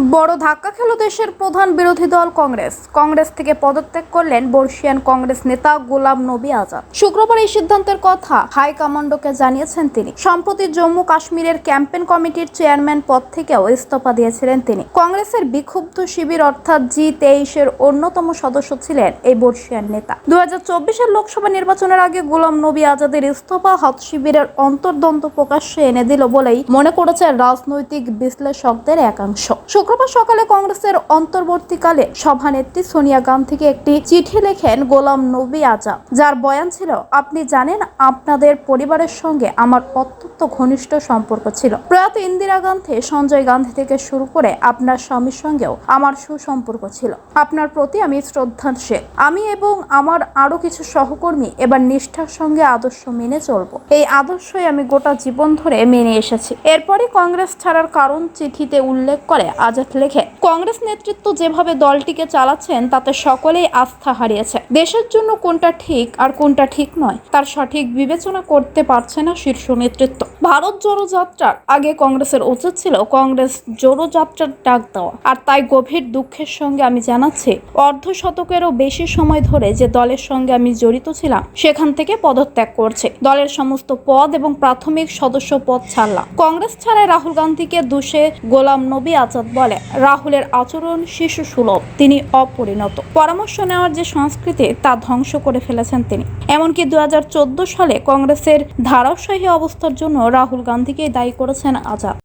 বড় ধাক্কা খেল দেশের প্রধান বিরোধী দল কংগ্রেস। কংগ্রেস থেকে পদত্যাগ করলেন বর্ষিয়ান কংগ্রেস নেতা গোলাম নবী আজাদ। শুক্রবার এই সিদ্ধান্তের কথা হাইকমান্ডোকে জানিয়েছেন তিনি। সম্প্রতি জম্মু কাশ্মীরের ক্যাম্পেন কমিটির চেয়ারম্যান পদ থেকেও ইস্তফা দিয়েছিলেন তিনি। কংগ্রেসের বিক্ষুব্ধ শিবির অর্থাৎ জি তেইশের অন্যতম সদস্য ছিলেন এই বর্ষিয়ান নেতা। দু হাজার লোকসভা নির্বাচনের আগে গোলাম নবী আজাদের ইস্তফা হত শিবিরের অন্তর্দ্বন্দ্ব প্রকাশ্যে এনে দিল বলেই মনে করেছে রাজনৈতিক বিশ্লেষকদের একাংশ। শুক্রবার সকালে কংগ্রেসের অন্তর্বর্তীকালে সভানেত্রী সোনিয়া গান্ধীকে একটি চিঠি লেখেন গোলাম নবী আজাদ, যার বয়ান ছিল, আপনি জানেন আপনাদের পরিবারের সঙ্গে আমার অত্যন্ত ঘনিষ্ঠ সম্পর্ক ছিল। প্রয়াত ইন্দিরা গান্ধী, সঞ্জয় গান্ধী থেকে শুরু করে আপনার স্বামীর সঙ্গেও আমার সুসম্পর্ক ছিল। আপনার প্রতি আমি শ্রদ্ধাশীল। আমি এবং আমার আরও কিছু সহকর্মী এবার নিষ্ঠার সঙ্গে আদর্শ মেনে চলব। এই আদর্শই আমি গোটা জীবন ধরে মেনে এসেছি। এরপরই কংগ্রেস ছাড়ার কারণ চিঠিতে উল্লেখ করে আজাদ লেখে, কংগ্রেস নেতৃত্ব যেভাবে দলটিকে চালাচ্ছেন, তাতে সকলেই আস্থা হারিয়েছে। দেশের জন্য কোনটা ঠিক আর কোনটা ঠিক নয়, তার সঠিক বিবেচনা করতে পারছে না শীর্ষ নেতৃত্ব। ভারত জোড়ো যাত্রার আগে কংগ্রেসের উচিত ছিল কংগ্রেস জোড়ো যাত্রার ডাক দেওয়া। আর তাই গভীর দুঃখের সঙ্গে আমি জানাচ্ছি অর্ধ শতকেরও বেশি সময় ধরে যে দলের সঙ্গে আমি জড়িত ছিলাম, সেখান থেকে পদত্যাগ করছে। দলের সমস্ত পদ এবং প্রাথমিক সদস্য পদ ছাড়লাম। কংগ্রেস ছাড়াই রাহুল গান্ধীকে দুষে গোলাম নবী আজাদ বলে। রাহুলের আচরণ শিশু সুলভ, তিনি অপরিণত। পরামর্শ নেওয়ার যে সংস্কৃতি, তা ধ্বংস করে ফেলেছেন তিনি। এমনকি দুই হাজার চোদ্দ সালে কংগ্রেসের ধারাশাহী অবস্থার জন্য রাহুল গান্ধীকে দায়ী করেছেন আজাদ।